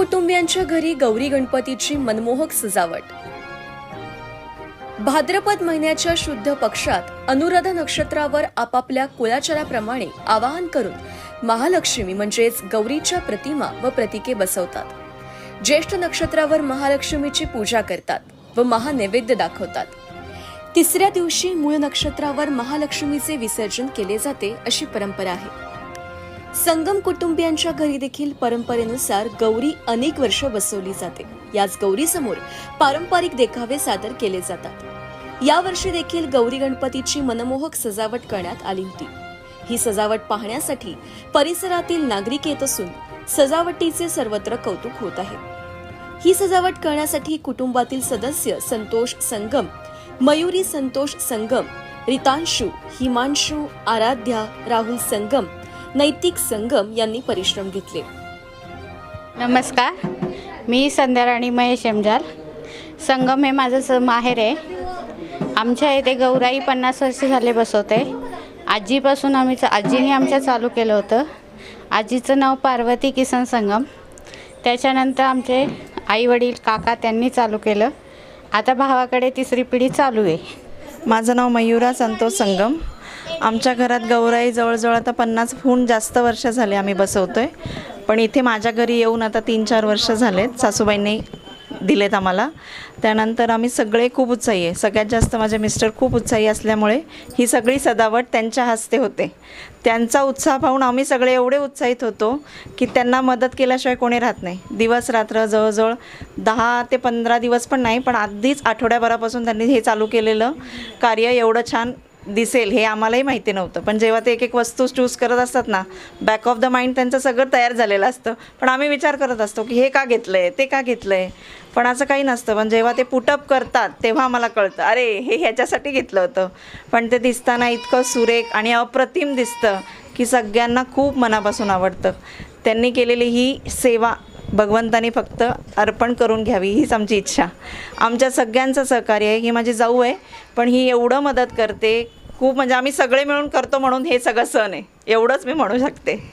कुटुंबियांच्या घरी गौरी गणपतीची मनमोहक सजावट. भाद्रपद महिन्याच्या शुद्ध पक्षात अनुराधा नक्षत्रावर आपापल्या कुळाचाराप्रमाणे आवाहन करून महालक्ष्मी म्हणजेच गौरीच्या प्रतिमा व प्रतिके बसवतात. ज्येष्ठ नक्षत्रावर महालक्ष्मीची पूजा करतात व महानैवेद्य दाखवतात. तिसऱ्या दिवशी मूळ नक्षत्रावर महालक्ष्मीचे विसर्जन केले जाते अशी परंपरा आहे. संगम कुटुंबियांच्या घरी देखील परंपरेनुसार गौरी अनेक वर्ष बसवली जाते. याच गौरीसमोर पारंपरिक देखावे सादर केले जातात. यावर्षी देखील गौरी गणपतीची मनमोहक सजावट करण्यात आली होती. ही सजावट पाहण्यासाठी परिसरातील नागरिक येत असून सजावटीचे सर्वत्र कौतुक होत आहे. ही सजावट करण्यासाठी कुटुंबातील सदस्य संतोष संगम मयुरी संतोष संगम रितांशू हिमांशू आराध्या राहुल संगम नैतिक संगम यांनी परिश्रम घेतले. नमस्कार. मी संध्याराणी महेश एमजाल संगम हे माझं स माहेर आहे. आमच्या इथे गौराई पन्नास वर्ष झाले बसवते. आजीपासून आम्ही च- आजीने आमच्या चालू केलं होतं. आजीचं नाव पार्वती किसन संगम. त्याच्यानंतर आमचे आईवडील काका त्यांनी चालू केलं. आता भावाकडे तिसरी पिढी चालू आहे. माझं नाव मयुरा संतोष संगम. आमच्या घरात गौराई जवळजवळ आता पन्नासहून जास्त वर्ष झाले आम्ही बसवतो आहे पण इथे माझ्या घरी येऊन आता तीन चार वर्ष झालेत. सासूबाईंनी दिलेत आम्हाला. त्यानंतर आम्ही सगळे खूप उत्साही आहे. सगळ्यात जास्त माझे मिस्टर खूप उत्साही असल्यामुळे ही सगळी सजावट त्यांच्या हस्ते होते. त्यांचा उत्साह पाहून आम्ही सगळे एवढे उत्साहित होतो की त्यांना मदत केल्याशिवाय कोणी राहत नाही. दिवस रात्र जवळजवळ दहा ते पंधरा दिवस पण नाही पण आधीच आठवड्याभरापासून त्यांनी हे चालू केलेलं कार्य एवढं छान दिसेल हे आम्हालाही माहिती नव्हतं. पण जेव्हा ते एक एक वस्तू चूज करत असतात ना बॅक ऑफ द माइंड त्यांचं सगळं तयार झालेलं असतं. पण आम्ही विचार करत असतो की हे का घेतलं आहे ते का घेतलं आहे पण असं काही नसतं. पण जेव्हा ते पुटअप करतात तेव्हा आम्हाला कळतं अरे हे ह्याच्यासाठी घेतलं होतं. पण ते दिसताना इतकं सुरेख आणि अप्रतिम दिसतं की सगळ्यांना खूप मनापासून आवडतं. त्यांनी केलेली ही सेवा भगवंतानी फक्त अर्पण करून घ्यावी हीच आमची इच्छा. आमच्या सगळ्यांचं सहकार्य आहे ही माझी जाऊ आहे पण ही एवढं मदत करते खूप म्हणजे आम्ही सगळे मिळून करतो म्हणून हे सगळं सण आहे. एवढंच मी म्हणू शकते.